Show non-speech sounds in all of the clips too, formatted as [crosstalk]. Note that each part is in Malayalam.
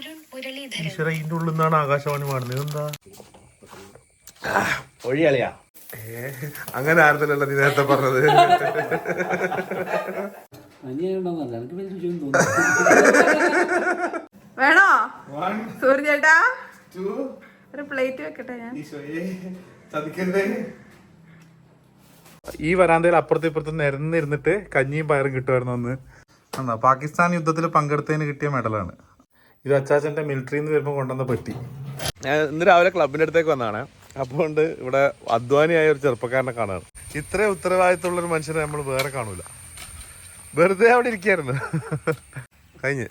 അരുൺ മുരളീധരൻ ഈശ്വര ഇതിന്റെ ഉള്ളിൽ നിന്നാണ് ആകാശവാണി പാടുന്നത്. എന്താ ഒഴിയളിയാ. അങ്ങനെ ആയിരുന്നല്ലോ നീ നേരത്തെ പറഞ്ഞത്. വേണോ? സൂര്യ ചേട്ടാ? ഒരു പ്ലേറ്റ് വെക്കട്ടെ ഞാൻ. ഈ വരാന്തയിൽ അപ്പുറത്തും ഇപ്പുറത്തും നിരന്നിരുന്നിട്ട് കഞ്ഞിയും പയറും കിട്ടുമായിരുന്നു അന്ന്. എന്താ പാകിസ്ഥാൻ യുദ്ധത്തിൽ പങ്കെടുത്തതിന് കിട്ടിയ മെഡലാണ് ഇത് അച്ചാച്ചന്റെ മിലിറ്ററിയിൽ നിന്ന് വരുമ്പോൾ കൊണ്ടുവന്ന പെട്ടി. ഞാൻ ഇന്ന് രാവിലെ ക്ലബിന്റെ അടുത്തേക്ക് വന്നതാണ് അപ്പോൾ ഇവിടെ അധ്വാനിയായ ഒരു ചെറുപ്പക്കാരനെ കാണാണ്. ഇത്രയും ഉത്തരവാദിത്തമുള്ള ഒരു മനുഷ്യനെ നമ്മൾ വേറെ കാണൂല. വെറുതെ അവിടെ ഇരിക്കായിരുന്നു. കഴിഞ്ഞ്.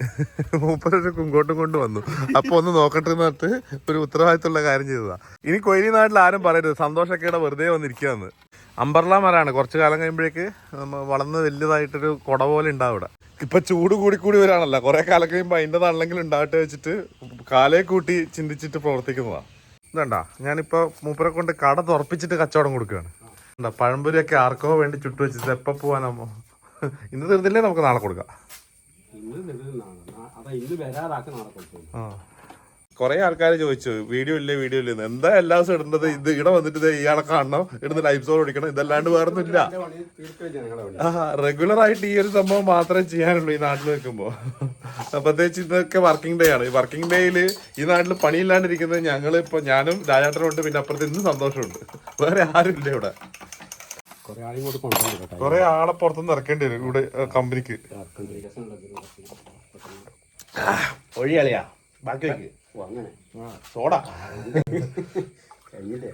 മൂപ്പരൊരു കുങ്കോട്ടും കൊണ്ട് വന്നു. അപ്പൊ ഒന്ന് നോക്കട്ടെ എന്ന് പറഞ്ഞിട്ട് ഒരു ഉത്തരവാദിത്തമുള്ള കാര്യം ചെയ്തതാ. ഇനി കൊയിലി നാട്ടിൽ ആരും പറയരുത്. സന്തോഷക്കേടെ വെറുതെ വന്നിരിക്കുകയെന്ന് അമ്പർല മരമാണ് കുറച്ച് കാലം കഴിയുമ്പോഴേക്ക് വളർന്ന് വലിയതായിട്ടൊരു കുട പോലെ ഉണ്ടാവും ഇവിടെ. ഇപ്പൊ ചൂട് കൂടി കൂടി വരാണല്ലോ. കുറെ കാലം കഴിയുമ്പോൾ അതിന്റെ തള്ളെങ്കിലും ഉണ്ടാവട്ടെ വെച്ചിട്ട് കാലേ കൂട്ടി ചിന്തിച്ചിട്ട് പ്രവർത്തിക്കുന്നതാണ് ഇതണ്ടാ? ഞാനിപ്പോ മൂപ്പരെ കൊണ്ട് കട തുറപ്പിച്ചിട്ട് കച്ചവടം കൊടുക്കുകയാണ്. എന്താ പഴംപൊരിയൊക്കെ ആർക്കോ വേണ്ടി ചുട്ടു വെച്ചിട്ട് എപ്പോ പോവാനാമോ ഇന്ന് തീർന്നില്ലേ നമുക്ക് നാളെ കൊടുക്കാം. ഇന്ന് നിലനിന്നാണ് അതാ ഇന്ന് വരാതാക്കി നാളെ കൊടുത്തു ആ. കുറെ ആൾക്കാർ ചോദിച്ചു വീഡിയോ ഇല്ലേ വീഡിയോ ഇല്ലേ എന്താ എല്ലാ ദിവസം ഇടുന്നത്? ഇത് ഇവിടെ വന്നിട്ട് ഇയാളെ കാണണം ഇടുന്ന ലൈഫ് സോൾ ഓടിക്കണം ഇതല്ലാണ്ട് ഞങ്ങളുടെ പണി ആ റെഗുലർ ആയിട്ട് ഈ ഒരു സംഭവം മാത്രമേ ചെയ്യാനുള്ളൂ ഈ നാട്ടിൽ നിൽക്കുമ്പോ പ്രത്യേകിച്ച് ഇതൊക്കെ വർക്കിംഗ് ഡേ ആണ്. ഈ വർക്കിംഗ് ഡേയിൽ ഈ നാട്ടിൽ പണിയില്ലാണ്ടിരിക്കുന്നത് ഞങ്ങൾ ഇപ്പൊ ഞാനും രാജാട്ടനുണ്ട് പിന്നെ അപ്പുറത്ത് ഇന്ന് സന്തോഷമുണ്ട്. വേറെ ആരും ഇല്ല ഇവിടെ. കുറെ ആളും പുറത്തുനിന്ന് ഇറക്കേണ്ടി വരും ഇവിടെ കമ്പനിക്ക് ഒഴിയാളിയാ. ബാക്കി വെക്ക്. ഓ അങ്ങനെ. സോഡ. കഴിഞ്ഞില്ലേ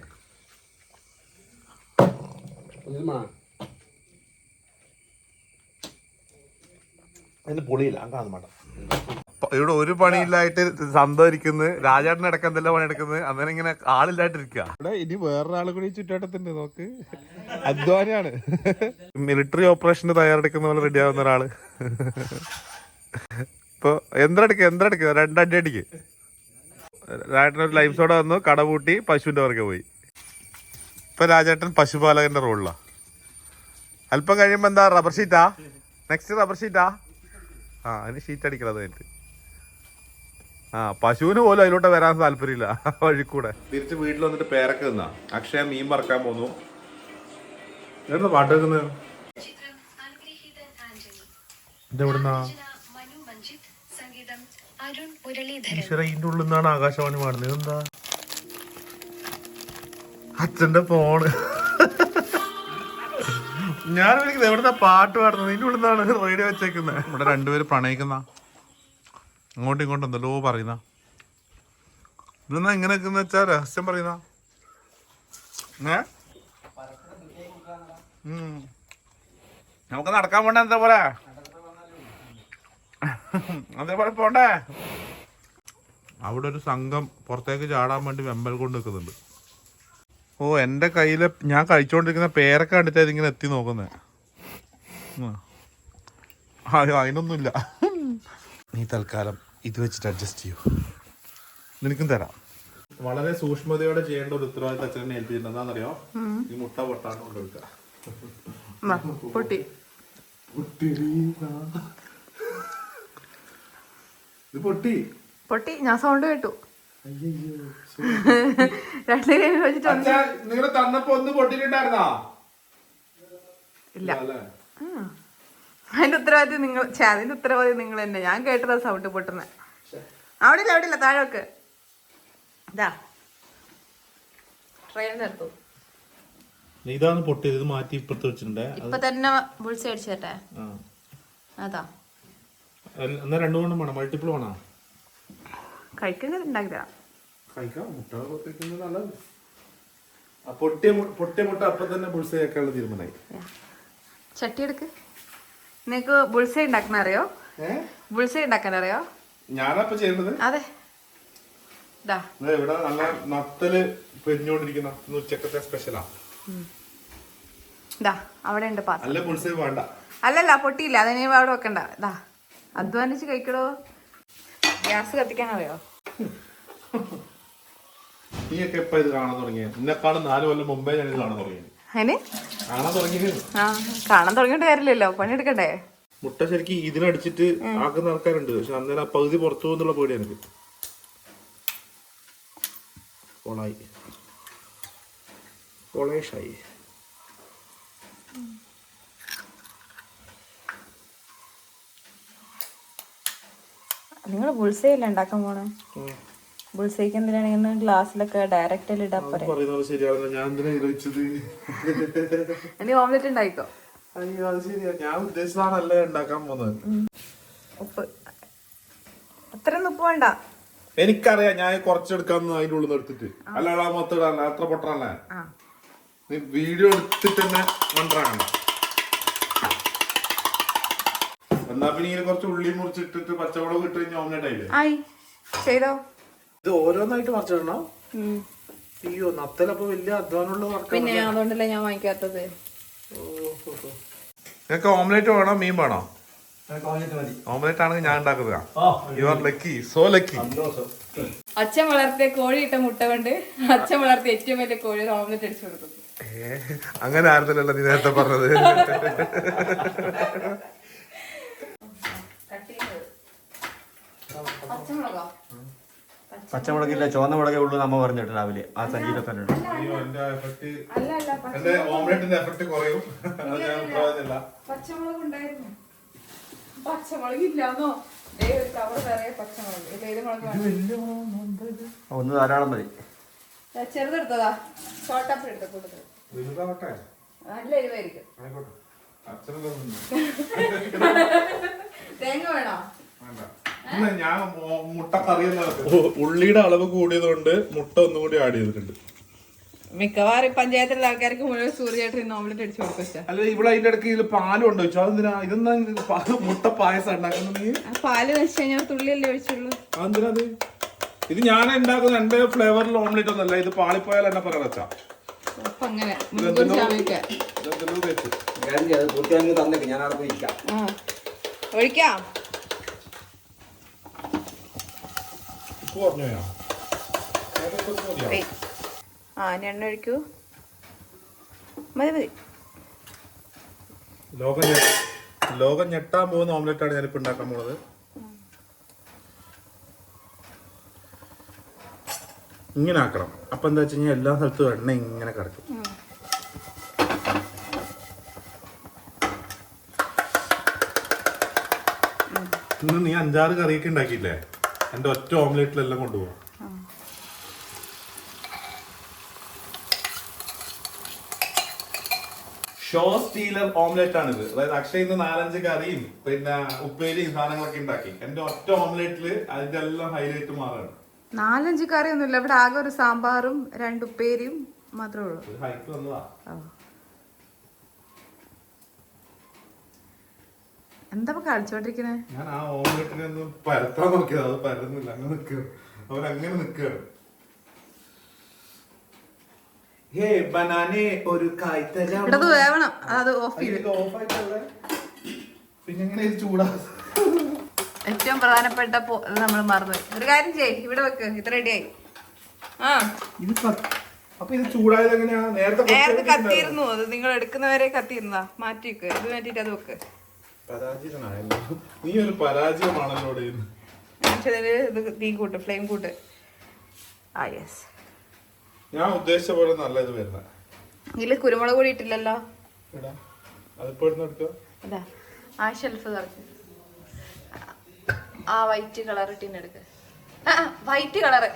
അതിന് പൊളിയില്ല അങ്ങനെ വേണ്ട ഇവിടെ ഒരു പണിയില്ലായിട്ട് സന്തോഷിക്കുന്നത് രാജാട്ടിന് അടക്കം എന്തെല്ലാം പണിയെടുക്കുന്നത് അന്നേരം ഇങ്ങനെ ആളില്ലാണ്ടിരിക്കുക. ഇവിടെ ഇനി വേറൊരാൾ കൂടി ചുറ്റാട്ടത്തിന്റെ നോക്ക്. അധ്വാനിയാണ് മിലിറ്ററി ഓപ്പറേഷന് തയ്യാറെടുക്കുന്ന പോലെ റെഡി ആവുന്ന ഒരാൾ. ഇപ്പൊ എന്തെടുക്ക എന്തെടുക്ക രണ്ടടി അടിക്ക്. രാജേട്ടൻ ഒരു ലൈഫ് സോഡ വന്നു കട പൂട്ടി പശുവിന്റെ പുറകെ പോയി. ഇപ്പൊ രാജേട്ടൻ പശുപാലകന്റെ റോളിലാ. അല്പം കഴിയുമ്പോ എന്താ റബ്ബർ ഷീറ്റാ നെക്സ്റ്റ് റബ്ബർ ഷീറ്റാ ആ? അതിന് ഷീറ്റ് അടിക്കണത് കഴിഞ്ഞിട്ട്. ആ പശുവിന് പോലും അതിലോട്ട് വരാൻ താല്പര്യമില്ല വഴിക്കൂടെ തിരിച്ച് വീട്ടിൽ വന്നിട്ട് പേരൊക്കെ നിന്നാ അക്ഷയ മീൻ പറക്കാൻ പോന്നു. എവിടുന്ന പാട്ട് വെക്കുന്നത് ഇതെവിടുന്നാ? ഇതിന്റെ ഉള്ളിൽ നിന്നാണ് ആകാശവാണി പാടുന്നത്. എന്താ അച്ഛന്റെ ഫോണ്. ഞാൻ വിളിക്കുന്നത് എവിടുന്ന പാട്ട് പാടുന്നത്? ഇതിന്റെ ഉള്ളിൽ നിന്നാണ് റേഡിയോ വെച്ചേക്കുന്നത് ഇവിടെ രണ്ടുപേര് പ്രണയിക്കുന്ന. അങ്ങോട്ടും ഇങ്ങോട്ടും എന്തല്ലോ പറയുന്ന. ഇതെന്നാ ഇങ്ങനെയൊക്കെ വെച്ചാ രഹസ്യം പറയുന്ന? ഏ. നമുക്ക് നടക്കാൻ പോണ്ട എന്താ പോലെ? അതേപോലെ പോണ്ടേ? അവിടെ ഒരു സംഘം പുറത്തേക്ക് ചാടാൻ വേണ്ടി വെമ്പൽ കൊണ്ട് നിൽക്കുന്നുണ്ട്. ഓ എന്റെ കയ്യിൽ ഞാൻ കഴിച്ചുകൊണ്ടിരിക്കുന്ന പേരൊക്കെ കണ്ടിട്ട് ഇതിങ്ങനെ എത്തി നോക്കുന്നത് അയ്യോ അതിനൊന്നുമില്ല. നീ തൽക്കാലം ഇത് വെച്ചിട്ട് അഡ്ജസ്റ്റ് ചെയ്യൂ. നിനക്കും തരാം. വളരെ സൂക്ഷ്മതയോടെ ചെയ്യേണ്ട ഒരു ഉത്തരവാദിത്തം അച്ഛനെ ഏൽപ്പിച്ചിട്ടുണ്ട്. എന്താണെന്നറിയോ? ഈ മുട്ട പൊട്ടാണ് കൊണ്ടുവെക്കുക വാ, പൊട്ടി. ഇത് പൊട്ടി. പൊട്ടി. ഞാൻ സൗണ്ട് കേട്ടു. രണ്ട് കൈ വെച്ചിട്ട് ഒന്ന് നിങ്ങൾ തന്നപ്പോ ഒന്ന് പൊട്ടിയിട്ടുണ്ടായിരുന്നാ? ഇല്ല. അതിന്റെ ഉത്തരവാദിത്വം നിങ്ങൾ അതിന്റെ ഉത്തരവാദിത്വം നിങ്ങൾ തന്നെ. ഞാൻ കേട്ടതാ സൗണ്ട് പൊട്ടുന്നത് അവിടെ ഇല്ല അവിടെ ഇല്ല താഴെ വെക്ക് ഇതാ ട്രെയിൻ നിർത്തും ഇതാണ് പൊട്ടിയത് ഇത് മാറ്റി ഇപ്പുറത്ത് വെച്ചിട്ടുണ്ട്. ഇപ്പൊ തന്നെ ബുൾസ് അടിച്ചേട്ടെ? അതാ. എന്നാ രണ്ടു മൾട്ടിപ്പിൾ വേണോ? കഴിക്കുന്നത് ഉണ്ടാക്കി തരാം കഴിക്കാം. മുട്ട പൊട്ടിക്കുന്നത് നല്ലത് പൊട്ടിയ പൊട്ടിയ മുട്ട അപ്പൊ തന്നെ ബുൾസൈ ആക്കാനുള്ള തീരുമാനമായി. ചട്ടി എടുക്ക്. നിനക്ക് ബുൾസൈ ഉണ്ടാക്കാൻ അറിയോ? ബുൾസൈ ഉണ്ടാക്കാൻ അറിയോ? ഞാനപ്പൊ ചെയ്യുന്നത് അതെ. ഇവിടെ നല്ല നത്തൽ പെരിഞ്ഞോണ്ടിരിക്കുന്ന ഉച്ചക്കത്തെ സ്പെഷ്യലാ അവിടെ ഉണ്ട് അല്ല ബുൾസൈ വേണ്ട. അല്ലല്ല പൊട്ടിയില്ല. അതിനെ അവിടെ വെക്കണ്ട. ദാ അധ്വാനിച്ച് കഴിക്കടോ. ഗ്യാസ് കത്തിക്കാൻ അറിയോ? [laughs] നീയൊക്കെ എപ്പോ ഇത് കാണാൻ തുടങ്ങിയത് നിന്നെക്കാളും നാല് കൊല്ലം മുമ്പേ ഞാൻ ഇത് കാണാൻ തുടങ്ങിയത് അതിന് കാണാൻ തുടങ്ങിയത്? ആ കാണാൻ തുടങ്ങിയിട്ട് കാര്യമില്ലല്ലോ. പണിയെടുക്കണ്ടേ? മുട്ട ശരിക്ക് ഇതിനടിച്ചിട്ട് ആക്കുന്ന ആൾക്കാരുണ്ട്. പക്ഷെ അന്നേരം ആ പകുതി പുറത്തു പോകുന്നുള്ള പേടി കൊളായി കൊളേഷായി നിങ്ങൾ ബുൾസൈല്ല ഉണ്ടാക്കാൻ പോണേ? ബുൾസൈക്ക് എന്തിനാണ് ഇങ്ങനെ ഗ്ലാസ്സിലൊക്കെ ഡയറക്റ്റ് ഇനി ഓംലെറ്റ് ഉണ്ടായിക്കോ? അയ്യോ അത് ശരിയാ. ഞാൻ ഉദ്ദേശിച്ചതാണല്ലേ ഉണ്ടാക്കാൻ പോകുന്നത് ഉപ്പ്. അത്രയൊന്നും ഉപ്പ് വേണ്ട. എനിക്കറിയാം ഞാൻ കുറച്ചെടുക്കാന്ന് അതിന്റെ ഉള്ളിൽ നിന്ന് എടുത്തിട്ട്. അല്ലാതെ മൊത്തം ഇടാനല്ല അത്ര പൊട്ടറല്ലേ നീ വീഡിയോ എടുത്തിട്ട് തന്നെ മണ്ടാകണ്ട എന്നാ പിന്നെ ഇങ്ങനെ കുറച്ച് ഉള്ളി മുറിച്ചിട്ടിട്ട് പച്ചമുളക് ഇട്ട് കഴിഞ്ഞാൽ ഓംലെറ്റ് ആയില്ലേ? ആയി. ചെയ്തോ. ഇത് ഓരോന്നായിട്ട് മറിച്ചിടണം അയ്യോ നത്തലപ്പോ വലിയ അധ്വാനമുള്ള പിന്നെ അതുകൊണ്ടല്ലേ ഞാൻ വാങ്ങിക്കാത്തത്. നിങ്ങൾക്ക് ഓംലെറ്റ് വേണോ മീൻ വേണോ? ഓംലെറ്റ് ആണെങ്കിൽ ഞാൻ ഉണ്ടാക്കുന്നത്. You are lucky so lucky അച്ഛൻ വളർത്തിയ കോഴി ഇട്ട മുട്ട കൊണ്ട് അച്ഛൻ വളർത്തിയ ഏറ്റവും വലിയ കോഴി ഓംലെറ്റ് അടിച്ചു കൊടുക്കും അങ്ങനെ ആയിരുന്നല്ലോ നീ നേരത്തെ പറഞ്ഞത്. [laughs] പച്ചമുളകോ? പച്ചമുളകില്ല ചുവന്ന മുളകേ ഉള്ളൂ നമ്മ പറഞ്ഞിട്ട് രാവിലെ ആ സംഗീത തന്നെ അല്ല അല്ല എന്റെ ഓംലെറ്റിന്റെ എഫക്ട് കുറയും. അത് ഞാൻ പച്ചമുളക് ഉണ്ടായിരുന്നു. പച്ചമുളക് ഇല്ലാന്നോ? ഏ ഒരു കവർ നിറയെ പച്ചമുളക്. ഇത് ഏത് മുളക്? വേണം ഒന്ന് ധാരാളം മതി. ചെറുതെടുത്തതാ ഷോർട്ടപ്പ് എടുത്ത കൂടുതൽ വലുതാവട്ടെ. നല്ല എരിവായിരിക്കും. ആയിക്കോട്ടെ. അച്ഛനൊന്നും തേങ്ങ വേണോ? വേണ്ട. ഞാൻ മുട്ട ഉള്ളിയുടെ അളവ് കൂടിയതുകൊണ്ട് മുട്ട ഒന്നും കൂടി ആഡ് ചെയ്തിട്ടുണ്ട്. മിക്കവാറും പഞ്ചായത്തിലുള്ള ആൾക്കാർക്ക് മുഴുവൻ സൂര്യചേട്ടൻ ഇന്ന് ഓംലെറ്റ് അടിച്ചു കൊടുക്കുക അല്ല ഇവിടെ അതിന്റെ ഇടയ്ക്ക് ഇതിൽ പാലും ഉണ്ടോ? ചോദിച്ചു അതെന്തിനാ? ഇതെന്നാ മുട്ട പായസം ഉണ്ടാക്കുന്നത് പാൽ വെച്ച് കഴിഞ്ഞാൽ തുള്ളിയല്ലേ ഒഴിച്ചുള്ളൂ. അതെന്തിനാ അത്? ഇത് ഞാൻ ഉണ്ടാക്കുന്ന എന്റെ ഫ്ലേവറിൽ ഓംലെറ്റ് ഒന്നല്ല ഇത് പാളിപ്പോയാൽ എന്നെ പറയാൻ വെച്ചാ ഒഴിക്കാം. അങ്ങനെ ഇതെന്തിനോ തേച്ച് കാര്യം ചെയ്യ്, അത് പൂർത്തിയാക്കി തന്നേക്ക് ഞാൻ അവിടെ പോയി ഇരിക്കാം ആ ഒഴിക്കാം ഉപ്പ് കുറഞ്ഞു. ആ ഇനി എണ്ണ ഒഴിക്കൂ മതി മതി ലോകം ഞെട്ടാൻ പോകുന്ന ഓംലെറ്റ് ആണ് ഞാനിപ്പോ ഉണ്ടാക്കാൻ പോണത്. ഇങ്ങനെ ആക്കണം. അപ്പൊ എന്താ വെച്ച് കഴിഞ്ഞാൽ എല്ലാ സ്ഥലത്തും എണ്ണ ഇങ്ങനെ കിടക്കും ഇന്ന് നീ അഞ്ചാറ് കറിയൊക്കെ ഉണ്ടാക്കിയില്ലേ? എന്റെ ഒറ്റ ഓംലെറ്റിലെല്ലാം കൊണ്ടുപോകാം. ഷോ സ്റ്റീലർ ഓംലെറ്റ് ആണിത്. അതായത് അക്ഷയ് ഇന്ന് നാലഞ്ച് കറിയും പിന്നെ ഉപ്പേരിയും സാധനങ്ങളൊക്കെ ഉണ്ടാക്കി. എന്റെ ഒറ്റ ഓംലെറ്റിൽ അതിന്റെ എല്ലാം ഹൈലൈറ്റ് മാറാണ്. നാലഞ്ച് കറിയൊന്നുമില്ല. ഇവിടെ ആകെ ഒരു സാമ്പാറും രണ്ട് ഉപ്പേരിയും മാത്രമേ ഉള്ളൂ. ഹൈറ്റ് വന്നതാ. എന്താ കളിച്ചോണ്ടിരിക്കുന്നത് ഞാൻ ആ ഓംലെറ്റിനെ ഒന്ന് പരത്താൻ നോക്കിയത്. അത് പരന്നില്ല. അങ്ങനെ നിൽക്കുകയാണ് അവരങ്ങനെ നിൽക്കുകയാണ് ഹേ ബനാനെ ഒരു കായ്ത്തരാം ഇടത് വേവണം. അത് ഓഫ് ചെയ്ത്. ഓഫ് പിന്നെ എങ്ങനെ ഇത് ചൂടാ? ഏറ്റവും പ്രധാനപ്പെട്ട നമ്മൾ മറന്നു ഒരു കാര്യം ചെയ്യ്. ഇവിടെ വെക്ക്. ഇത് റെഡിയായി ആ. ഇത് അപ്പൊ ഇത് ചൂടായത് എങ്ങനെയാ? നേരത്തെ നേരത്തെ കത്തിയിരുന്നു. അത് നിങ്ങൾ എടുക്കുന്നവരെ കത്തിയിരുന്നതാ. മാറ്റി വെക്ക് ഇത് മാറ്റിട്ട് അത് വെക്ക്. പരാജയനായല്ലോ. നീ ഒരു പരാജയമാണല്ലോ ഇത് തീ കൂട്ട് ഫ്ലെയിം കൂട്ട്. ആ യെസ് ഞാൻ ഉദ്ദേശിച്ച പോലെ നല്ല ഇത് വരുന്ന. ഇതിൽ കുരുമുളക് കൂടി ഇട്ടില്ലല്ലോ. അതാ ആ ഷെൽഫ് തുറക്ക്. ആ വൈറ്റ് കളർ ഇട്ടിനെടുക്ക് ആ വൈറ്റ് കളറ്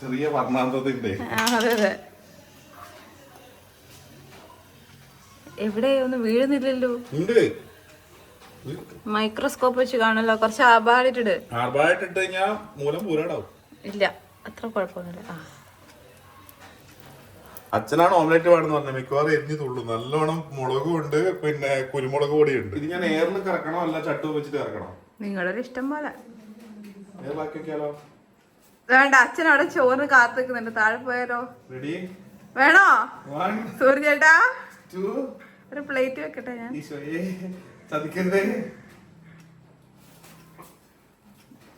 ചെറിയ വർണാന്തത്തിന്റെ അതെ അതെ. എവിടെ ഒന്നും വീഴുന്നില്ലല്ലോ. ഉണ്ട്. മൈക്രോസ്കോപ്പ് വെച്ച് കാണല്ലോ കുറച്ച് കഴിഞ്ഞാ മൂലം പൂരാടാവും. ഇല്ല. അത്ര കുഴപ്പമൊന്നുമില്ല. ആ. അച്ഛനാണ് ഓംലെറ്റ് വേണമെന്ന് പറഞ്ഞത്. മിക്കവാറും എരിഞ്ഞു തുള്ളു. നല്ലോണം മുളകും ഉണ്ട്. പിന്നെ കുരുമുളക് പൊടി ഉണ്ട് ഇത് ഞാൻ എയറിൽ കറക്കണോ? അല്ല ചട്ടു വെച്ചിട്ട് കറക്കണോ? നിങ്ങളുടെ ഇഷ്ടം പോലെ. വേണ്ട. അച്ഛൻ അവിടെ ചോറിന് കാത്തുനിക്കുന്നുണ്ട് താഴെ പോയാലോ? റെഡി വേണോ? വൺ സൂര്യ ചേട്ടാ ടു ഒരു പ്ലേറ്റ് വെക്കട്ടെ ഞാൻ? ചതിക്കരുതേ.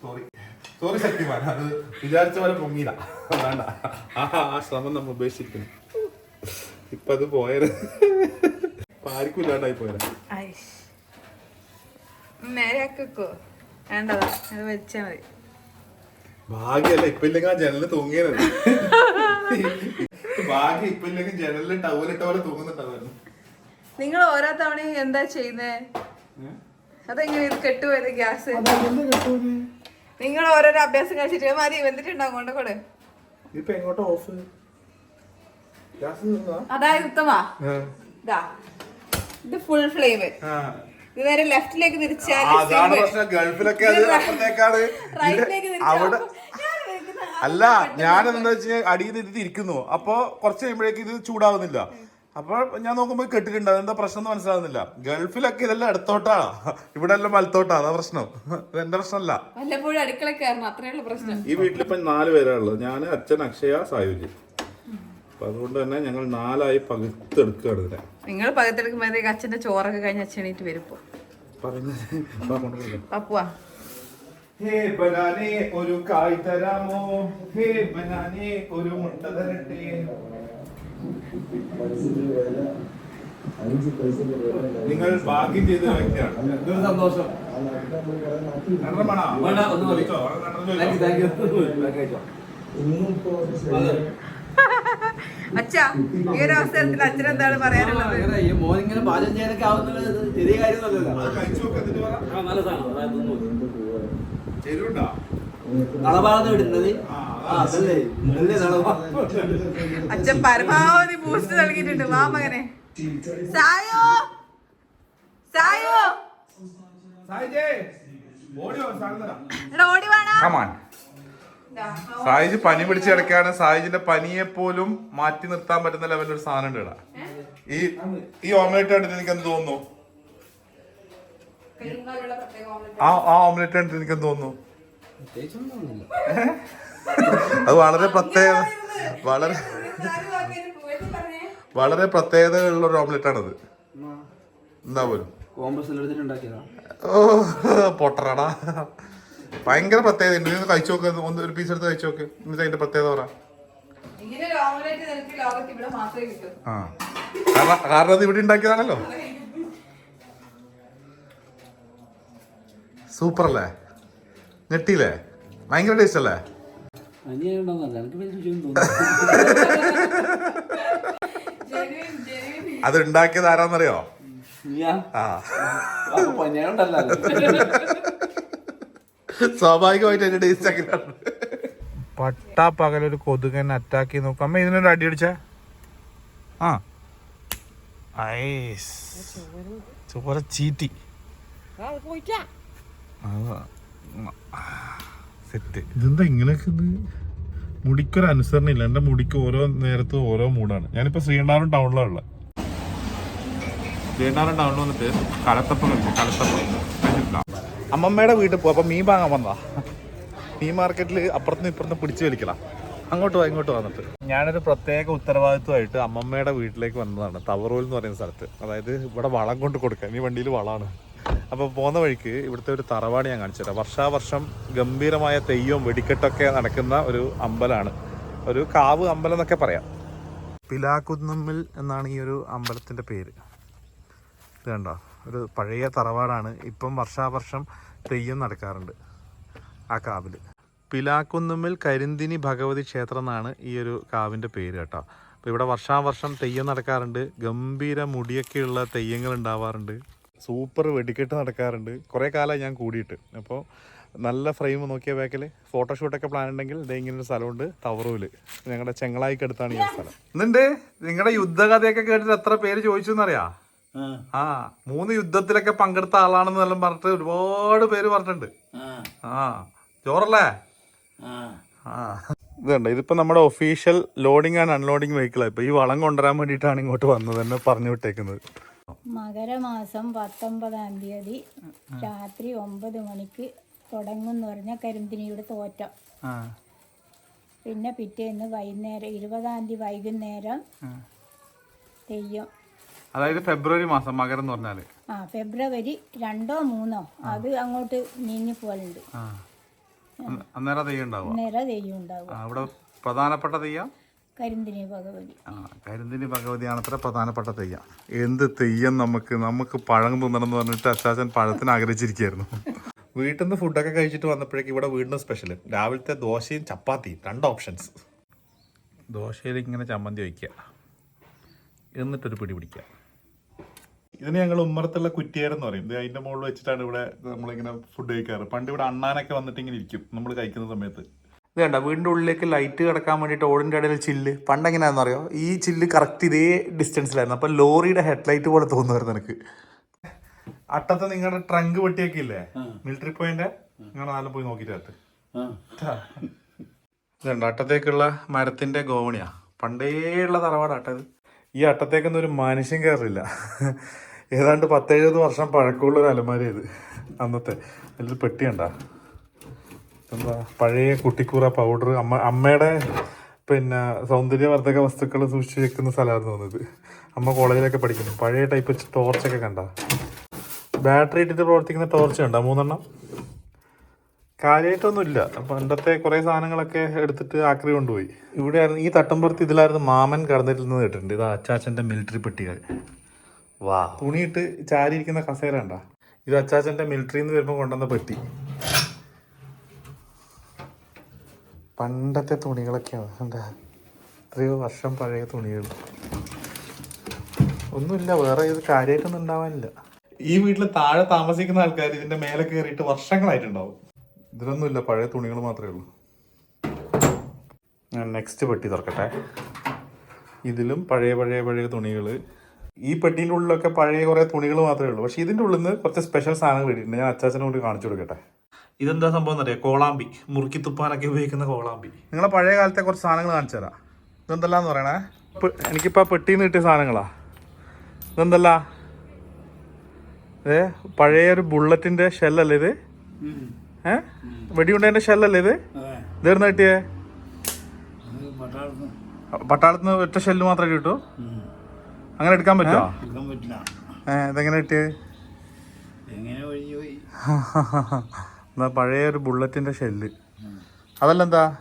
സോറി സോറി ശക്തിമാൻ അത് വിചാരിച്ച പോലെ പൊങ്ങിയില്ല. വേണ്ട ആ ആ ശ്രമം നമ്മൾ ഉപേക്ഷിക്കുന്നു. ഇപ്പൊ അത് പോയത്. ഇപ്പൊ ആർക്കും ഇല്ലാണ്ടായി പോയത്. ഐഷ്. നേരെ ആക്കി വെക്കോ. വേണ്ടതാ അത് വെച്ചാ മതി. ഭാഗ്യല്ല ഇപ്പൊ ഇല്ലെങ്കിൽ ആ ജനലിൽ തൂങ്ങിയത്. ഭാഗ്യം ഇപ്പൊ ഇല്ലെങ്കിൽ ജനലിൽ ടവലിട്ട പോലെ തൂങ്ങുന്നുണ്ടായിരുന്നു നിങ്ങൾ ഓരോ തവണയും എന്താ ചെയ്യുന്നേ? അതെങ്ങനെ ഇത് കെട്ടുപോയത് ഗ്യാസ്? നിങ്ങൾ ഓരോരോ അഭ്യാസം കഴിച്ചിട്ട് മാറി വന്നിട്ടുണ്ടോ കൊണ്ട കൂടെ ഇപ്പൊ എങ്ങോട്ട് ഓഫ് അതായത് ഉത്തമാ. ഇതാ. ഇത് ഫുൾ ഫ്ലെയിം ഇത് നേരെ ലെഫ്റ്റിലേക്ക് തിരിച്ചാൽ ഗൾഫിലൊക്കെ റൈറ്റിലേക്ക് അല്ല ഞാൻ എന്താ വെച്ചാൽ അടിയിൽ ഇത് ഇരിക്കുന്നു അപ്പൊ കുറച്ച് കഴിയുമ്പോഴേക്ക് ഇത് ചൂടാവുന്നില്ല. അപ്പൊ ഞാൻ നോക്കുമ്പോ കെട്ടിട്ടുണ്ട്. അതെന്താ പ്രശ്നം എന്ന് മനസ്സിലാവുന്നില്ല. ഗൾഫിലൊക്കെ ഇതെല്ലാം ഇടത്തോട്ടാ ഇവിടെ എല്ലാം വലത്തോട്ടാ. അതാ പ്രശ്നം. എന്റെ പ്രശ്നമല്ല. വല്ലപ്പോഴും അടുക്കള കയറണം. അത്രയുള്ള പ്രശ്നം. ഈ വീട്ടിലിപ്പോ നാല് പേരാണുള്ളത് ഞാൻ അച്ഛൻ അക്ഷയ സായുജി. അപ്പൊ അതുകൊണ്ട് തന്നെ ഞങ്ങൾ നാലായി പകുത്തെടുക്കുകയാണ് ഇതിനെ. നിങ്ങൾ പകുത്തെടുക്കുമ്പോഴത്തേക്ക് അച്ഛന്റെ ചോറൊക്കെ കഴിഞ്ഞ് അച്ഛനീറ്റ് വരുമ്പോ പപ്പുവാ ഹേ ബനാനെ ഒരു കായ് തരാമോ? ഹേ ബനാനെ ഒരു മുട്ട തരട്ടെ? നിങ്ങൾ ഭാഗ്യം ചെയ്ത വ്യക്തിയാണ്. എന്തൊരു സന്തോഷം. അച്ഛാ ഈ ഒരു അവസരത്തിൽ അച്ഛൻ എന്താണ് പറയാനുള്ളത്? ഇങ്ങനെ ഈ മോൻ ഇങ്ങനെ പാചകം ചെയ്യാനൊക്കെ ആവുന്നത് ചെറിയ കാര്യമൊന്നുമല്ലല്ലോ. നല്ല സാധനം. നളഭാഗത്ത് ഇടുന്നത്? അച്ഛൻ പരമാവധി ബൂസ്റ്റ് നൽകിയിട്ടുണ്ട്. വാ മകനെ. സായോ? സായോ? സായിജേ, പനി പിടിച്ച് കിടക്കാണ് സായിജിന്റെ പനിയെ പോലും മാറ്റി നിർത്താൻ പറ്റുന്ന ലെവലിൽ ഒരു സാധനം ഉണ്ട് ഈ ഈ ഓംലെറ്റ് കണ്ടിട്ട് എനിക്ക് എന്ത് തോന്നുന്നു ആ ആ ഓംലെറ്റ് കണ്ടിട്ട് എനിക്ക് എന്ത് തോന്നുന്നു? അത് വളരെ പ്രത്യേക വളരെ വളരെ പ്രത്യേകതയുള്ള ഒരു ഓംലെറ്റ് ആണത്. എന്താ പോലും? ഓ പൊട്ടറടാ. ഭയങ്കര പ്രത്യേകത. ഉണ്ട് നീ ഒന്ന് കഴിച്ചു നോക്ക്. ഒന്ന് ഒരു പീസ് എടുത്ത് കഴിച്ചു നോക്ക്. എന്നിട്ട് അതിന്റെ പ്രത്യേകത പറ. ആ. കാരണം അത് ഇവിടെ ഉണ്ടാക്കിയതാണല്ലോ. സൂപ്പർ അല്ലേ ഞെട്ടിയില്ലേ ഭയങ്കര ടേസ്റ്റ് അല്ലേ? അത് ഉണ്ടാക്കിയത് ആരാന്നറിയോ? സ്വാഭാവികമായിട്ട് എന്റെ ടേസ്റ്റ് അങ്ങനെയാണ് പട്ടാ പകലൊരു കൊതുകൻ അറ്റാക്ക് ചെയ്ത് നോക്കാം. അമ്മ ഇതിനൊരു അടി അടിച്ച ആ. ഐസ്. ചോര ചീറ്റി. സെറ്റ്. ഇതെന്താ ഇങ്ങനെയൊക്കെ മുടിക്കൊരു അനുസരണ ഇല്ല എന്റെ മുടിക്ക് ഓരോ നേരത്തും ഓരോ മൂടാണ് ഞാനിപ്പോ ശ്രീകണ്ഠാപുരം ടൗണിലാണ് ഉള്ളത് ശ്രീകണ്ഠാപുരം ടൗണിൽ വന്നിട്ട് കലത്തപ്പം കലത്തപ്പം. അമ്മമ്മയുടെ വീട്ടിൽ പോകും അപ്പൊ മീൻ വാങ്ങാൻ വന്നതാ. മീൻ മാർക്കറ്റിൽ അപ്പുറത്തും ഇപ്പുറത്തും പിടിച്ചു വലിക്കലാ. അങ്ങോട്ട് വാ ഇങ്ങോട്ട് വന്നിട്ട് ഞാനൊരു പ്രത്യേക ഉത്തരവാദിത്വമായിട്ട് അമ്മമ്മയുടെ വീട്ടിലേക്ക് വന്നതാണ്. തവറൂൽ എന്ന് പറയുന്ന സ്ഥലത്ത്. അതായത് ഇവിടെ വളം കൊണ്ട് കൊടുക്കാൻ. ഈ വണ്ടിയിൽ വളമാണ്. അപ്പോൾ പോകുന്ന വഴിക്ക് ഇവിടുത്തെ ഒരു തറവാട് ഞാൻ കാണിച്ചു തരാം. വർഷാവർഷം ഗംഭീരമായ തെയ്യവും വെടിക്കെട്ടൊക്കെ നടക്കുന്ന ഒരു അമ്പലമാണ്. ഒരു കാവ് അമ്പലം എന്നൊക്കെ പറയാം. പിലാക്കുന്നമ്മിൽ എന്നാണ് ഈ ഒരു അമ്പലത്തിന്റെ പേര്. ഇത് കണ്ടോ? ഒരു പഴയ തറവാടാണ്. ഇപ്പം വർഷാവർഷം തെയ്യം നടക്കാറുണ്ട് ആ കാവിൽ. പിലാക്കുന്നുമ്മിൽ കരിന്തിനി ഭഗവതി ക്ഷേത്രം എന്നാണ് ഈ ഒരു കാവിന്റെ പേര് കേട്ടോ. അപ്പോൾ ഇവിടെ വർഷാവർഷം തെയ്യം നടക്കാറുണ്ട്. ഗംഭീര മുടിയൊക്കെയുള്ള തെയ്യങ്ങൾ ഉണ്ടാവാറുണ്ട്. സൂപ്പർ വെടിക്കെട്ട് നടക്കാറുണ്ട്. കുറേ കാലമായി ഞാൻ കൂടിയിട്ട്. അപ്പോൾ നല്ല ഫ്രെയിം നോക്കിയ ബാക്കിൽ ഫോട്ടോഷൂട്ടൊക്കെ പ്ലാൻ ഉണ്ടെങ്കിൽ ഇതേ ഇങ്ങനെ ഒരു സ്ഥലമുണ്ട് തവറൂൽ ഞങ്ങളുടെ ചെങ്ങളായിക്കടുത്താണ് ഈ സ്ഥലം. എന്നുണ്ട് നിങ്ങളുടെ യുദ്ധകഥയൊക്കെ കേട്ടിട്ട് എത്ര പേര് ചോദിച്ചു എന്നറിയാ ആ മൂന്ന് യുദ്ധത്തിലൊക്കെ പങ്കെടുത്ത ആളാണെന്ന് എല്ലാം പറഞ്ഞിട്ട് ഒരുപാട് പേര് പറഞ്ഞിട്ടുണ്ട്. ആ. ചോറല്ലേ ആ. ഇതുണ്ട് ഇതിപ്പോ നമ്മുടെ ഒഫീഷ്യൽ ലോഡിംഗ് ആൻഡ് അൺലോഡിംഗ് വെഹിക്കിളാണ് ഇപ്പൊ ഈ വളം കൊണ്ടുവരാൻ വേണ്ടിയിട്ടാണ് ഇങ്ങോട്ട് വന്നത് തന്നെ പറഞ്ഞു വിട്ടേക്കുന്നത്. മകരമാസം പത്തൊമ്പതാം തീയതി രാത്രി ഒമ്പത് മണിക്ക് തുടങ്ങുമെന്ന് പറഞ്ഞ കരിന്തിനിയുടെ തോറ്റം. പിന്നെ പിറ്റേന്ന് വൈകുന്നേരം ഇരുപതാം തീയതി വൈകുന്നേരം തെയ്യം. അതായത് ഫെബ്രുവരി മാസം മകരം എന്ന് പറഞ്ഞാൽ. ആ ഫെബ്രുവരി രണ്ടോ മൂന്നോ. അത് അങ്ങോട്ട് നീങ്ങി പോലുണ്ട് അന്ന- അന്നേരം തെയ്യം ഉണ്ടാവും നേരെ തെയ്യം ഉണ്ടാവും ആ ഇവിടെ പ്രധാനപ്പെട്ട തെയ്യം? കരിന്തിനി ഭഗവതി. ആ കരിന്തിനി ഭഗവതിയാണ് അത്ര പ്രധാനപ്പെട്ട തെയ്യം. എന്ത് തെയ്യം നമുക്ക് നമുക്ക് പഴം തിന്നണം എന്ന് പറഞ്ഞിട്ട് അച്ചാച്ചൻ പഴത്തിന് ആഗ്രഹിച്ചിരിക്കുകയായിരുന്നു. വീട്ടിൽ നിന്ന് ഫുഡൊക്കെ കഴിച്ചിട്ട് വന്നപ്പോഴേക്കും ഇവിടെ വീണ്ടും സ്പെഷ്യൽ രാവിലത്തെ ദോശയും ചപ്പാത്തിയും രണ്ട് ഓപ്ഷൻസ് ദോശയിൽ ഇങ്ങനെ ചമ്മന്തി വയ്ക്കുക. എന്നിട്ടൊരു പിടി പിടിക്കുക. ഇതിന് ഞങ്ങൾ ഉമ്മറത്തുള്ള കുറ്റിയേരെന്ന് പറയും. ഇത് അതിന്റെ മുകളിൽ വെച്ചിട്ടാണ് ഇവിടെ നമ്മളിങ്ങനെ ഫുഡ് കഴിക്കാറ്. പണ്ട് ഇവിടെ അണ്ണാനൊക്കെ വന്നിട്ട് ഇങ്ങനെ ഇരിക്കും. നമ്മൾ കഴിക്കുന്ന സമയത്ത്. ഇത് കണ്ട? വീടിന്റെ ഉള്ളിലേക്ക് ലൈറ്റ് കിടക്കാൻ വേണ്ടിയിട്ട് ഓടിന്റെ ഇടയിൽ ചില്ല്. പണ്ട് എങ്ങനെയാണെന്ന് അറിയോ? ഈ ചില്ല് കറക്റ്റ് ഇതേ ഡിസ്റ്റൻസിലായിരുന്നു അപ്പം ലോറിയുടെ ഹെഡ്ലൈറ്റ് പോലെ തോന്നുമായിരുന്നു എനിക്ക്. അട്ടത്ത് നിങ്ങളുടെ ട്രങ്ക് വെട്ടിയൊക്കെ ഇല്ലേ മിലിറ്ററി പോയിന്റ് നിങ്ങളുടെ നാളെ പോയി നോക്കിയിട്ട് ഇതുണ്ട്. അട്ടത്തേക്കുള്ള മരത്തിന്റെ ഗോവണിയാ. പണ്ടേയുള്ള തറവാട് അട്ടത്. ഈ അട്ടത്തേക്കൊന്നും ഒരു മനുഷ്യൻ കയറില്ല ഏതാണ്ട് പത്തെഴുപത് വർഷം പഴക്കമുള്ള ഒരു അലമാര ഇത്. അന്നത്തെ. അതിൽ പെട്ടി കണ്ടാ. എന്താ പഴയ കുട്ടിക്കൂറ പൗഡർ അമ്മ അമ്മയുടെ പിന്നെ സൗന്ദര്യവർദ്ധക വസ്തുക്കൾ സൂക്ഷിച്ച് വെക്കുന്ന സ്ഥലമായിരുന്നു തോന്നുന്നത് അമ്മ കോളേജിലൊക്കെ പഠിക്കുന്നു. പഴയ ടൈപ്പ് ടോർച്ചൊക്കെ കണ്ട. ബാറ്ററി ഇട്ടിട്ട് പ്രവർത്തിക്കുന്ന ടോർച്ച് കണ്ട? മൂന്നെണ്ണം? കാര്യമായിട്ടൊന്നുമില്ല പണ്ടത്തെ കുറേ സാധനങ്ങളൊക്കെ എടുത്തിട്ട് ആക്രി കൊണ്ടുപോയി. ഇവിടെ ഈ തട്ടമ്പുറത്ത് ഇതിലായിരുന്നു മാമൻ കടന്നിരുന്നത് കേട്ടിട്ടുണ്ട്. ഇത് അച്ചാച്ചന്റെ മിലിറ്ററി പെട്ടികൾ. വാ. തുണിയിട്ട് ചാരിയിരിക്കുന്ന കസേര കണ്ട. ഇത് അച്ചാച്ചന്റെ മിലിറ്ററിയിൽ നിന്ന് വരുമ്പോൾ കൊണ്ടുവന്ന പെട്ടി. പണ്ടത്തെ തുണികളൊക്കെയാണ്. എന്താ? എത്രയോ വർഷം പഴയ തുണികൾ. ഒന്നുമില്ല വേറെ ഇത് കാര്യമായിട്ടൊന്നും ഉണ്ടാവാനില്ല. ഈ വീട്ടിൽ താഴെ താമസിക്കുന്ന ആൾക്കാർ ഇതിന്റെ മേലെ കയറിയിട്ട് വർഷങ്ങളായിട്ടുണ്ടാവും. ഇതിലൊന്നുമില്ല പഴയ തുണികൾ മാത്രമേ ഉള്ളൂ. ഞാൻ നെക്സ്റ്റ് പെട്ടി തുറക്കട്ടെ. ഇതിലും പഴയ പഴയ പഴയ തുണികൾ ഈ പെട്ടീന്റെ ഉള്ളിലൊക്കെ പഴയ കുറേ തുണികൾ മാത്രമേ ഉള്ളൂ. പക്ഷേ ഇതിന്റെ ഉള്ളിൽ നിന്ന് കുറച്ച് സ്പെഷ്യൽ സാധനങ്ങൾ കിട്ടിയിട്ടുണ്ട് ഞാൻ അച്ചാച്ചനെ കൊണ്ട് കാണിച്ചു കൊടുക്കട്ടെ. ഇതെന്താ സംഭവം എന്നറിയാം? കോളാമ്പി. മുറുക്കി തുപ്പാനൊക്കെ ഉപയോഗിക്കുന്ന കോളാമ്പി. നിങ്ങളെ പഴയ കാലത്തെ കുറച്ച് സാധനങ്ങൾ കാണിച്ചു തരാം. ഇതെന്തല്ലാന്ന് പറയണേ? എനിക്കിപ്പോ എനിക്കിപ്പോൾ പെട്ടിയിൽ നിന്ന് കിട്ടിയ സാധനങ്ങളാ. ഇതെന്തല്ല? ഏ പഴയ ഒരു ബുള്ളറ്റിന്റെ ഷെല്ലല്ലേ ഇത്? ഏ? വെടിയുണ്ടേന്റെ ഷെല്ലല്ലേ ഇത്? ഇതായിരുന്നു കിട്ടിയേ? പട്ടാളത്ത് നിന്ന് ഒറ്റ ഷെല്ല് മാത്രമേ കിട്ടൂ? അങ്ങനെ എടുക്കാൻ പറ്റുമോ ഏ ഇതെങ്ങനെ കിട്ടിയത് [laughs] എന്നാ പഴയ ഒരു ബുള്ളറ്റിന്റെ ഷെല്ല്. അതല്ല എന്താ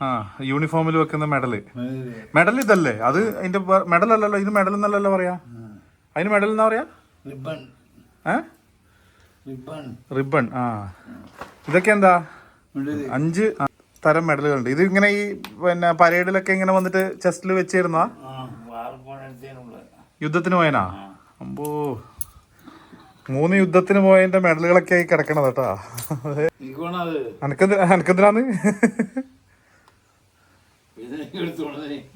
ആ യൂണിഫോമിൽ വെക്കുന്ന മെഡൽ. മെഡൽ ഇതല്ലേ? അത് അതിന്റെ മെഡൽ അല്ലല്ലോ ഇത് മെഡൽ എന്നല്ലല്ലോ പറയാ? അതിന് മെഡൽ എന്നാ പറയാ? ഏ? റിബൺ. ആ. ഇതൊക്കെ എന്താ? അഞ്ച് തരം തരം മെഡലുകളുണ്ട്. ഇത് ഇങ്ങനെ ഈ പിന്നെ പരേഡിലൊക്കെ ഇങ്ങനെ വന്നിട്ട് ചെസ്റ്റിൽ വെച്ചിരുന്ന യുദ്ധത്തിന് പോയനാ? അമ്പോ. മൂന്ന് യുദ്ധത്തിന് പോയതിന്റെ മെഡലുകളൊക്കെ ആയി കിടക്കണത് കേട്ടാ. അനക്കെന്തിനാ അനക്കെന്തിനാന്ന്?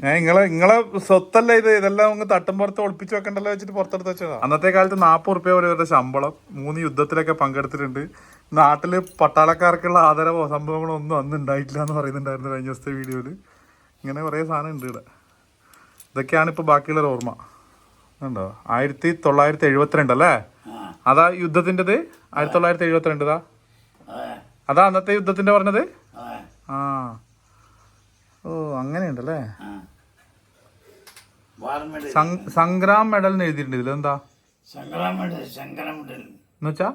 ഞാൻ നിങ്ങളെ നിങ്ങളെ സ്വത്തല്ല ഇത്? ഇതെല്ലാം അങ്ങ് തട്ടുംപുറത്ത് ഒളിപ്പിച്ച് വെക്കണ്ടല്ലോ വെച്ചിട്ട് പുറത്തെടുത്ത് വെച്ചതാ. അന്നത്തെ കാലത്ത് നാൽപ്പത് റുപ്യ വരെ ഇവരുടെ ശമ്പളം മൂന്ന് യുദ്ധത്തിലൊക്കെ പങ്കെടുത്തിട്ടുണ്ട്. നാട്ടിൽ പട്ടാളക്കാർക്കുള്ള ആദരവോ സംഭവങ്ങളോ ഒന്നും അന്ന് ഉണ്ടായിട്ടില്ല എന്ന് പറയുന്നുണ്ടായിരുന്നു കഴിഞ്ഞ ദിവസത്തെ വീഡിയോയിൽ. ഇങ്ങനെ കുറേ സാധനം ഉണ്ട് ഇവിടെ. ഇതൊക്കെയാണ് ഇപ്പൊ ബാക്കിയുള്ളൊരു ഓർമ്മ. ഉണ്ടോ ആയിരത്തി തൊള്ളായിരത്തി എഴുപത്തിരണ്ട് അല്ലേ? അതാ യുദ്ധത്തിന്റെത്? ആയിരത്തി തൊള്ളായിരത്തി എഴുപത്തിരണ്ടതാ അതാ അന്നത്തെ യുദ്ധത്തിന്റെ പറഞ്ഞത്? ആ. ഓ അങ്ങനെയുണ്ടല്ലേ? സംഗ്രാം മെഡൽ എന്ന് എഴുതിയിട്ടുണ്ട് ഇതിലെന്താ സംഗ്രാം മെഡൽ എന്നുവെച്ചാ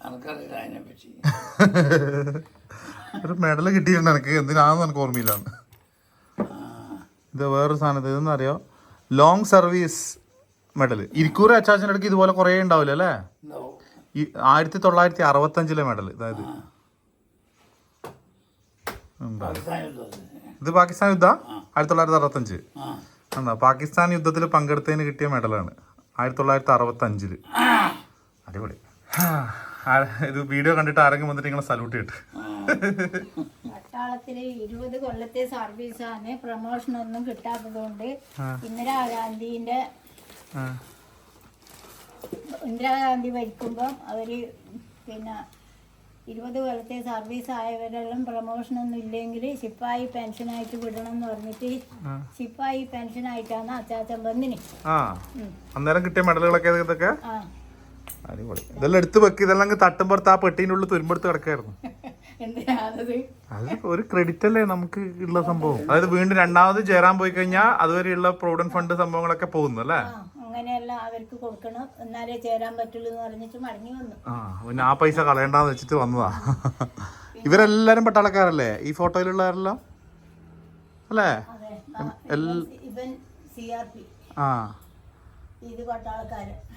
എനിക്കറിയില്ല അതിനെ പറ്റി. [laughs] ഒരു മെഡൽ കിട്ടിയിട്ടുണ്ട് എനിക്ക്. എന്തിനാണെന്ന് എനിക്ക് ഓർമ്മയില്ല. ഇത് വേറൊരു സാധനത്തിൽ ഇതെന്നറിയോ ലോങ് സർവീസ് മെഡൽ ഇരിക്കൂർ അച്ചാച്ചന്റെ അടുക്ക് ഇതുപോലെ കുറേ ഉണ്ടാവില്ല അല്ലേ? ഈ ആയിരത്തി തൊള്ളായിരത്തി അറുപത്തഞ്ചിലെ മെഡൽ അതായത് ഇത് പാകിസ്ഥാൻ യുദ്ധ? ആയിരത്തി തൊള്ളായിരത്തി അറുപത്തഞ്ച് എന്താ? പാകിസ്ഥാൻ യുദ്ധത്തിൽ പങ്കെടുത്തതിന് കിട്ടിയ മെഡലാണ്. ആയിരത്തി തൊള്ളായിരത്തി അറുപത്തി അഞ്ചിൽ അടിപൊളി ആ, ഇത് വീഡിയോ കണ്ടിട്ട് ആരെങ്കിലും വന്നിട്ട് നിങ്ങളെ സല്യൂട്ട് ചെയ്തിട്ട് പട്ടാളത്തിലെ ഇരുപത് കൊല്ലത്തെ സർവീസാണ് പ്രൊമോഷൻ ഒന്നും കിട്ടാത്തതുകൊണ്ട് ഇന്ദിരാഗാന്ധിന്റെ ഇന്ദിരാഗാന്ധി ഭരിക്കുമ്പം അവർ പിന്നെ ഇരുപത് കൊല്ലത്തെ സർവീസ് ആയവരെല്ലാം പ്രൊമോഷൻ ഒന്നും ഇല്ലെങ്കിൽ ശിപ്പായി പെൻഷനായിട്ട് വിടണം എന്ന് പറഞ്ഞിട്ട് ശിപ്പായി പെൻഷനായിട്ടാണ് അച്ചാച്ചൻ വന്നിന്. ആ. അന്നേരം കിട്ടിയ മെഡലുകളൊക്കെ ഇതൊക്കെ അടിപൊളി. ഇതെല്ലാം എടുത്ത് വെക്ക്. ഇതെല്ലാം അങ്ങ് തട്ടുമ്പുറത്ത് ആ പെട്ടീന്റെ ഉള്ളിൽ തുരുമ്പെടുത്ത് കിടക്കായിരുന്നു. [laughs] അത്? ഒരു ക്രെഡിറ്റ് അല്ലേ നമുക്ക് ഉള്ള സംഭവം. അതായത് വീണ്ടും രണ്ടാമത് ചേരാൻ പോയി കഴിഞ്ഞാൽ അതുവരെയുള്ള പ്രൊവിഡന്റ് ഫണ്ട് സംഭവങ്ങളൊക്കെ പോകുന്നു അല്ലേ? അങ്ങനെയെല്ലാം അവർക്ക് കൊടുക്കണം. എന്നാലേ ചേരാൻ പറ്റുള്ളൂ എന്ന് പറഞ്ഞിട്ട് മടങ്ങി വന്നു. ആ പിന്നെ ആ പൈസ കളയണ്ടെന്ന് വെച്ചിട്ട് വന്നതാ. ഇവരെല്ലാരും പട്ടാളക്കാരല്ലേ? ഈ ഫോട്ടോയിലുള്ളവരെല്ലാം? അല്ലേ? ഇവൻ- ഇവൻ സി ആർ പി ആ. ഇത്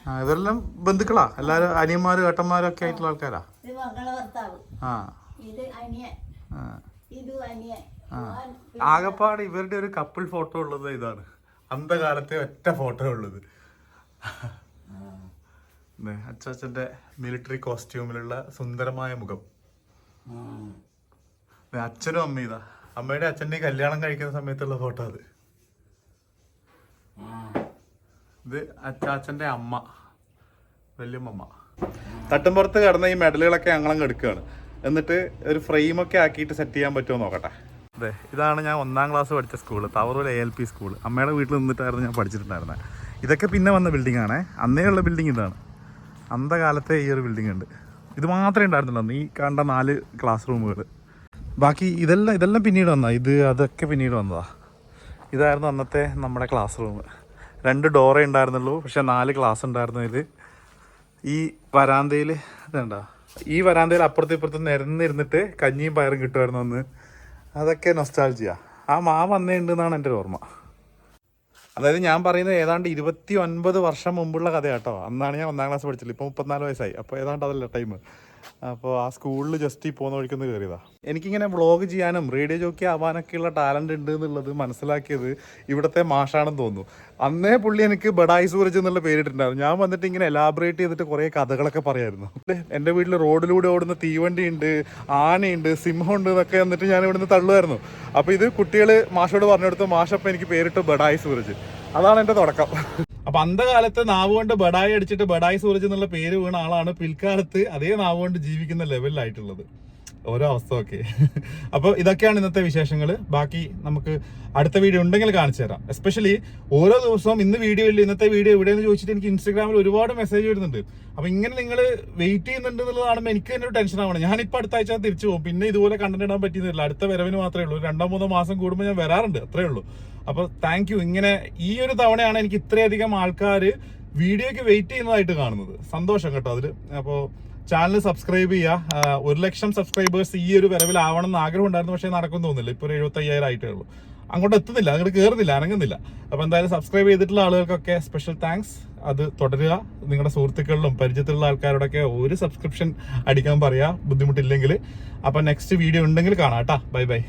ആ ഇതെല്ലാം ബന്ധുക്കളാ? എല്ലാരും അനിയന്മാരും ഏട്ടന്മാരും ഒക്കെ ആയിട്ടുള്ള ആൾക്കാരാ? ഇത് മകളെ ഭർത്താവ്. ആ. ഇത് അനിയൻ. ആ. ഇത് അനിയൻ. ആകപ്പാട് ഇവരുടെ ഒരു കപ്പിൾ ഫോട്ടോ ഉള്ളത് ഇതാണ്. അന്ധകാലത്തെ ഒറ്റ ഫോട്ടോ ഉള്ളത്. അച്ചാച്ചന്റെ മിലിറ്ററി കോസ്റ്റ്യൂമിലുള്ള സുന്ദരമായ മുഖം. അച്ഛനും അമ്മ ഇതാ. അമ്മയുടെ അച്ഛന്റെ കല്യാണം കഴിക്കുന്ന സമയത്തുള്ള ഫോട്ടോ അത്. ഇത് അച്ചാച്ചന്റെ അമ്മ വല്യമ്മ തട്ടുംപുറത്ത് കിടന്ന ഈ മെഡലുകളൊക്കെ ഞങ്ങളങ്ങ് എടുക്കുകയാണ് എന്നിട്ട് ഒരു ഫ്രെയിമൊക്കെ ആക്കിയിട്ട് സെറ്റ് ചെയ്യാൻ പറ്റുമോ നോക്കട്ടെ. അതെ ഇതാണ് ഞാൻ ഒന്നാം ക്ലാസ് പഠിച്ച school Thavarur A L P school അമ്മയുടെ വീട്ടിൽ നിന്നിട്ടായിരുന്നു ഞാൻ പഠിച്ചിട്ടുണ്ടായിരുന്നത് ഇതൊക്കെ പിന്നെ വന്ന ബിൽഡിംഗ് ആണേ. അന്നേ ഉള്ള ബിൽഡിംഗ് ഇതാണ്. അന്ധകാലത്തെ ഈ ഒരു ബിൽഡിംഗ് ഉണ്ട്. ഇത് മാത്രമേ ഉണ്ടായിരുന്നുള്ളൂ ഈ കണ്ട നാല് ക്ലാസ് റൂമുകൾ ബാക്കി ഇതെല്ലാം ഇതെല്ലാം പിന്നീട് വന്നതാണ് ഇത് അതൊക്കെ പിന്നീട് വന്നതാ. ഇതായിരുന്നു അന്നത്തെ നമ്മുടെ ക്ലാസ് റൂം രണ്ട് ഡോറേ ഉണ്ടായിരുന്നുള്ളൂ. പക്ഷെ നാല് ക്ലാസ് ഉണ്ടായിരുന്നതിൽ ഈ വരാന്തയിൽ ഇതുണ്ടോ? ഈ വരാന്തയിൽ അപ്പുറത്തും ഇപ്പുറത്തും നിരന്നിരുന്നിട്ട് കഞ്ഞിയും പയറും കിട്ടുമായിരുന്നു അന്ന്. അതൊക്കെ നൊസ്റ്റാൾജിയാണ് ആ മാ വന്നേ ഉണ്ടെന്നാണ് എന്റെ ഓർമ്മ. അതായത് ഞാൻ പറയുന്നത് ഏതാണ്ട് ഇരുപത്തി ഒൻപത് വർഷം മുമ്പുള്ള കഥ കേട്ടോ അന്നാണ് ഞാൻ ഒന്നാം ക്ലാസ് പഠിച്ചത്. ഇപ്പോൾ മുപ്പത്തിനാല് വയസ്സായി. അപ്പോൾ ഏതാണ്ട് അതല്ല ടൈം. അപ്പോൾ ആ സ്കൂളിൽ ജസ്റ്റ് ഈ പോകുന്ന വഴിക്കൊന്ന് കയറിയതാണ് എനിക്കിങ്ങനെ വ്ളോഗ് ചെയ്യാനും റേഡിയോ ജോക്കി ആവാനൊക്കെയുള്ള ടാലന്റ് ഉണ്ട് എന്നുള്ളത് മനസ്സിലാക്കിയത് ഇവിടുത്തെ മാഷാണെന്ന് തോന്നുന്നു. അന്നേ പുള്ളി എനിക്ക് ബഡായി സൂരജ് എന്നുള്ള പേരിട്ടുണ്ടായിരുന്നു ഞാൻ വന്നിട്ട് ഇങ്ങനെ എലാബറേറ്റ് ചെയ്തിട്ട് കുറേ കഥകളൊക്കെ പറയായിരുന്നു. എന്റെ വീട്ടിൽ റോഡിലൂടെ ഓടുന്ന തീവണ്ടി ഉണ്ട് ആനയുണ്ട് സിംഹമുണ്ട് എന്നൊക്കെ എന്നിട്ട് ഞാൻ ഇവിടുന്ന് തള്ളുമായിരുന്നു. അപ്പോൾ ഇത് കുട്ടികൾ മാഷോട് പറഞ്ഞു കൊടുത്തു മാഷപ്പം എനിക്ക് പേരിട്ട് ബഡായി സൂരജ്. അതാണ് എന്റെ തുടക്കം. അപ്പൊ അന്ധകാലത്ത് നാവ് കൊണ്ട് ബഡായി അടിച്ചിട്ട് ബഡായി സൂരജ് എന്നുള്ള പേര് വീണ ആളാണ് പിൽക്കാലത്ത് അതേ നാവ് കൊണ്ട് ജീവിക്കുന്ന ലെവലിലായിട്ടുള്ളത് ഓരോ അവസ്ഥ അപ്പോൾ ഇതൊക്കെയാണ് ഇന്നത്തെ വിശേഷങ്ങൾ ബാക്കി നമുക്ക് അടുത്ത വീഡിയോ ഉണ്ടെങ്കിൽ കാണിച്ചു തരാം. എസ്പെഷ്യലി ഓരോ ദിവസവും ഇന്ന് വീഡിയോ ഇല്ല ഇന്നത്തെ വീഡിയോ എവിടെയെന്ന് ചോദിച്ചിട്ട് എനിക്ക് ഇൻസ്റ്റാഗ്രാമിൽ ഒരുപാട് മെസ്സേജ് വരുന്നുണ്ട്. അപ്പോൾ ഇങ്ങനെ നിങ്ങൾ വെയിറ്റ് ചെയ്യുന്നുണ്ട് എന്നുള്ളതാണ് എനിക്ക് തന്നെ ഒരു ടെൻഷൻ ആവണം. ഞാനിപ്പോൾ അടുത്ത ആഴ്ച തിരിച്ചു പോകും. പിന്നെ ഇതുപോലെ കണ്ടന്റ് ഇടാൻ പറ്റുന്നില്ല അടുത്ത വരവിന് മാത്രമേ ഉള്ളൂ. രണ്ടോ മൂന്നോ മാസം കൂടുമ്പോൾ ഞാൻ വരാറുണ്ട്. അത്രേ ഉള്ളൂ. അപ്പോൾ താങ്ക് യു ഇങ്ങനെ ഈ ഒരു തവണയാണ് എനിക്ക് ഇത്രയധികം ആൾക്കാർ വീഡിയോയ്ക്ക് വെയിറ്റ് ചെയ്യുന്നതായിട്ട് കാണുന്നത്. സന്തോഷം കേട്ടോ അതിൽ അപ്പോൾ ചാനൽ സബ്സ്ക്രൈബ് ചെയ്യുക ഒരു ലക്ഷം സബ്സ്ക്രൈബേഴ്സ് ഈ ഒരു വരവിലാവണം എന്ന് ആഗ്രഹം ഉണ്ടായിരുന്നു പക്ഷേ നടക്കും തോന്നുന്നില്ല. ഇപ്പോൾ ഒരു എഴുപത്തി അയ്യായിരം ആയിട്ടേ ഉള്ളൂ. അങ്ങോട്ട് എത്തുന്നില്ല അങ്ങോട്ട് കയറുന്നില്ല അനങ്ങുന്നില്ല. അപ്പോൾ എന്തായാലും സബ്സ്ക്രൈബ് ചെയ്തിട്ടുള്ള ആളുകൾക്കൊക്കെ സ്പെഷ്യൽ താങ്ക്സ് അത് തുടരുക. നിങ്ങളുടെ സുഹൃത്തുക്കളിലും പരിചയത്തിലുള്ള ആൾക്കാരോടൊക്കെ ഒരു സബ്സ്ക്രിപ്ഷൻ അടിക്കാൻ പറയുക ബുദ്ധിമുട്ടില്ലെങ്കിൽ. അപ്പോൾ നെക്സ്റ്റ് വീഡിയോ ഉണ്ടെങ്കിൽ കാണാം കേട്ടോ. Bye bye